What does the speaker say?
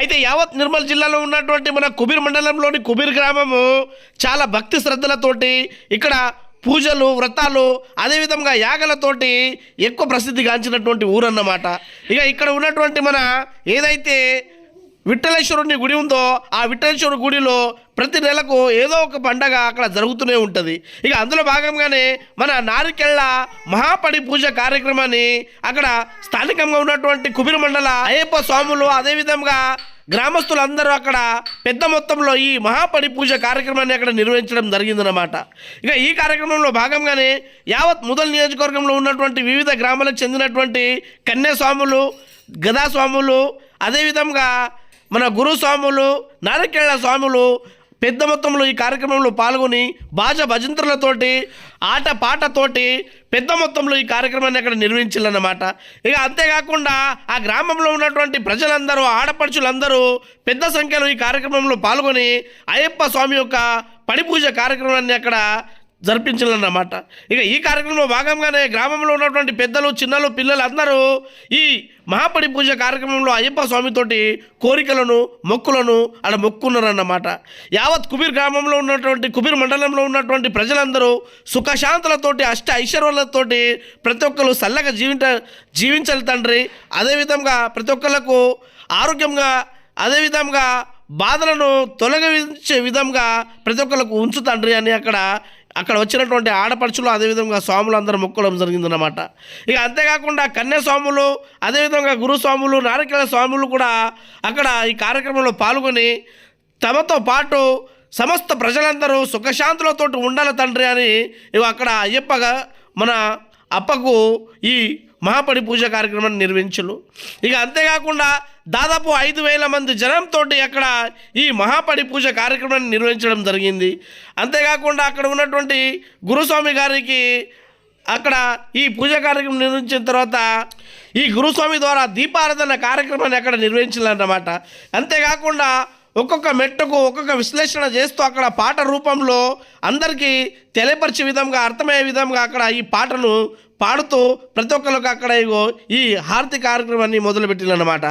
అయితే యావత్ నిర్మల్ జిల్లాలో ఉన్నటువంటి మన కుబీర్ మండలంలోని కుబీర్ గ్రామము చాలా భక్తి శ్రద్ధలతోటి ఇక్కడ పూజలు వ్రతాలు అదేవిధంగా యాగలతోటి ఎక్కువ ప్రసిద్ధిగాంచినటువంటి ఊరన్నమాట. ఇక ఇక్కడ ఉన్నటువంటి మన ఏదైతే విఠలేశ్వరుని గుడి ఉందో ఆ విఠలేశ్వరుడి గుడిలో ప్రతి నెలకు ఏదో ఒక పండగ అక్కడ జరుగుతూనే ఉంటుంది. ఇక అందులో భాగంగానే మన నారికెళ్ళ మహాపడి పూజ కార్యక్రమాన్ని అక్కడ స్థానికంగా ఉన్నటువంటి కుబిరి మండల అయ్యప్ప స్వాములు అదేవిధంగా గ్రామస్తులందరూ అక్కడ పెద్ద మొత్తంలో ఈ మహాపడి పూజ కార్యక్రమాన్ని అక్కడ నిర్వహించడం జరిగిందన్నమాట. ఇక ఈ కార్యక్రమంలో భాగంగానే యావత్ ముదల్ నియోజకవర్గంలో ఉన్నటువంటి వివిధ గ్రామాలకు చెందినటువంటి కన్యాస్వాములు గదాస్వాములు అదేవిధంగా మన గురుస్వాములు నారకేళ్ళ స్వాములు పెద్ద మొత్తంలో ఈ కార్యక్రమంలో పాల్గొని బాజ భజంత్రులతోటి ఆట పాటతోటి పెద్ద మొత్తంలో ఈ కార్యక్రమాన్ని అక్కడ నిర్వహించాలన్నమాట ఇక అంతేకాకుండా ఆ గ్రామంలో ఉన్నటువంటి ప్రజలందరూ ఆడపడుచులందరూ పెద్ద సంఖ్యలో ఈ కార్యక్రమంలో పాల్గొని అయ్యప్ప స్వామి యొక్క పడిపూజ కార్యక్రమాన్ని అక్కడ జరిపించాలన్నమాట. ఇక ఈ కార్యక్రమంలో భాగంగానే గ్రామంలో ఉన్నటువంటి పెద్దలు చిన్నలు పిల్లలు అందరూ ఈ మహాపడి పూజ కార్యక్రమంలో అయ్యప్ప స్వామితోటి కోరికలను మొక్కులను అక్కడ మొక్కున్నారన్నమాట. యావత్ కుబీర్ గ్రామంలో ఉన్నటువంటి కుబీర్ మండలంలో ఉన్నటువంటి ప్రజలందరూ సుఖశాంతులతోటి అష్ట ఐశ్వర్యాలతోటి ప్రతి ఒక్కరు చల్లగా జీవించ జీవించాలి తండ్రి. అదేవిధంగా ప్రతి ఒక్కళ్ళకు ఆరోగ్యంగా అదేవిధంగా బాధలను తొలగించే విధంగా ప్రతి ఒక్కరికి ఉంచు తండ్రి అని అక్కడ అక్కడ వచ్చినటువంటి ఆడపడుచులు అదేవిధంగా స్వాములు అందరూ మొక్కడం జరిగిందన్నమాట. ఇక అంతేకాకుండా కన్యా స్వాములు అదేవిధంగా గురుస్వాములు నారకేళ స్వాములు కూడా అక్కడ ఈ కార్యక్రమంలో పాల్గొని తమతో పాటు సమస్త ప్రజలందరూ సుఖశాంతులతో ఉండాలి తండ్రి అని ఇవి అక్కడ అయ్యప్పగా మన అప్పకు ఈ మహాపడి పూజ కార్యక్రమాన్ని నిర్వహించలు ఇక అంతేకాకుండా దాదాపు ఐదు వేల మంది జనంతో అక్కడ ఈ మహాపడి పూజ కార్యక్రమాన్ని నిర్వహించడం జరిగింది. అంతేకాకుండా అక్కడ ఉన్నటువంటి గురుస్వామి గారికి అక్కడ ఈ పూజ కార్యక్రమం నిర్వహించిన తర్వాత ఈ గురుస్వామి ద్వారా దీపారాధన కార్యక్రమాన్ని అక్కడ నిర్వహించాలన్నమాట. అంతేకాకుండా ఒక్కొక్క మెట్టుకు ఒక్కొక్క విశ్లేషణ చేస్తూ అక్కడ పాట రూపంలో అందరికీ తెలియపరిచే విధంగా అర్థమయ్యే విధంగా అక్కడ ఈ పాటను పాడుతూ ప్రతి ఒక్కరికి అక్కడ ఇగో ఈ హారతి కార్యక్రమాన్ని మొదలుపెట్టిందన్నమాట.